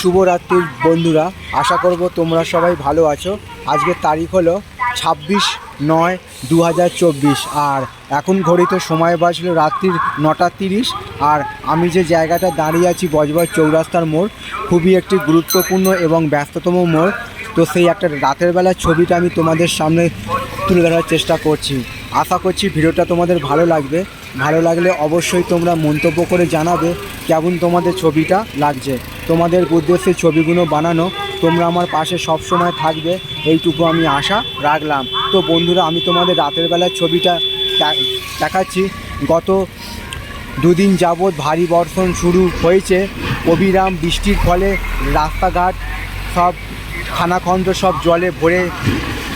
শুভরাত্রির বন্ধুরা, আশা করব তোমরা সবাই ভালো আছো। আজকের তারিখ হলো ছাব্বিশ নয় দু আর এখন ঘড়িতে সময় বাজলো রাত্রির নটা তিরিশ, আর আমি যে জায়গাটা দাঁড়িয়ে আছি বজবজ চৌরাস্তার মোড়, খুবই একটি গুরুত্বপূর্ণ এবং ব্যস্ততম মোড়। তো সেই একটা রাতের বেলার ছবিটা আমি তোমাদের সামনে তুলে ধরার চেষ্টা করছি। আশা করছি ভিডিওটা তোমাদের ভালো লাগবে। ভালো লাগলে অবশ্যই তোমরা মন্তব্য করে জানাবে কেমন তোমাদের ছবিটা লাগছে। তোমাদের উদ্দেশ্যে ছবিগুলো বানানো, তোমরা আমার পাশে সব সময় থাকবে, এইটুকু আমি আশা রাখলাম। তো বন্ধুরা, আমি তোমাদের রাতের বেলার ছবিটা দেখাচ্ছি। গত দুদিন যাবৎ ভারী বর্ষণ শুরু হয়েছে। অবিরাম বৃষ্টির ফলে রাস্তাঘাট সব, খানাখন্দ সব জলে ভরে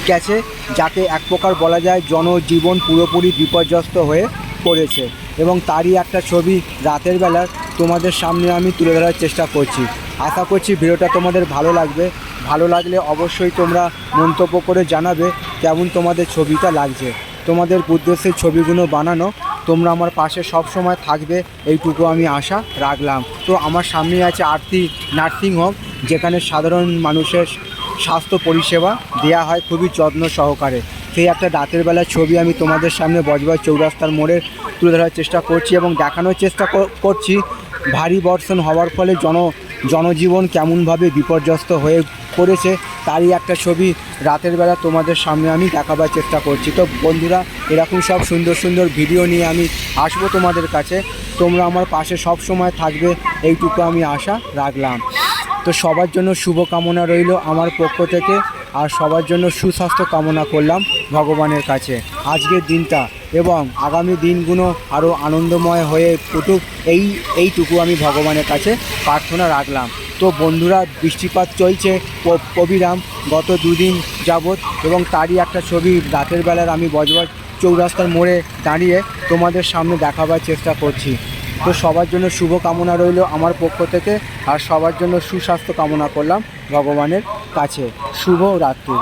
গেছে, যাকে এক প্রকার বলা যায় জনজীবন পুরোপুরি বিপর্যস্ত হয়ে পড়েছে এবং তারই একটা ছবি রাতের বেলার তোমাদের সামনে আমি তুলে ধরার চেষ্টা করছি। আশা করছি ভিডিওটা তোমাদের ভালো লাগবে। ভালো লাগলে অবশ্যই তোমরা মন্তব্য করে জানাবে কেমন তোমাদের ছবিটা লাগছে। তোমাদের উদ্দেশ্যে ছবিগুলো বানানো, তোমরা আমার পাশে সব সময় থাকবে, এইটুকু আমি আশা রাখলাম। তো আমার সামনে আছে আরতি নার্সিং হোম, যেখানে সাধারণ মানুষের স্বাস্থ্য পরিষেবা দেওয়া হয় খুবই যত্ন সহকারে। সেই একটা রাতের বেলার ছবি আমি তোমাদের সামনে বজবজ চৌরাস্তার মোড়ে তুলে ধরার চেষ্টা করছি এবং দেখানোর চেষ্টা কর- করছি। ভারী বর্ষণ হওয়ার ফলে জন, জনজীবন কেমনভাবে বিপর্যস্ত হয়ে পড়েছে তারই একটা ছবি রাতের বেলা তোমাদের সামনে আমি দেখাবার চেষ্টা করছি। তো বন্ধুরা, এরকম সব সুন্দর সুন্দর ভিডিও নিয়ে আমি আসব তোমাদের কাছে। তোমরা আমার পাশে সব সময় থাকবে, এইটুকু আমি আশা রাখলাম। তো সবার জন্য শুভকামনা রইল আমার পক্ষ থেকে। আর সবার জন্য সুস্বাস্থ্য কামনা করলাম ভগবানের কাছে। আজকের দিনটা এবং আগামী দিনগুলো আরও আনন্দময় হয়ে উঠুক এই, এইটুকু আমি ভগবানের কাছে প্রার্থনা রাখলাম। তো বন্ধুরা, বৃষ্টিপাত চলছে অবিরাম গত দুদিন যাবৎ এবং তারই একটা ছবি রাতের বেলার আমি বজবজ চৌরাস্তার মোড়ে দাঁড়িয়ে তোমাদের সামনে দেখাবার চেষ্টা করছি। তো সবার জন্য শুভ কামনা রইল আমার পক্ষ থেকে আর সবার জন্য সুস্বাস্থ্য কামনা করলাম ভগবানের কাছে। শুভ রাত্রি।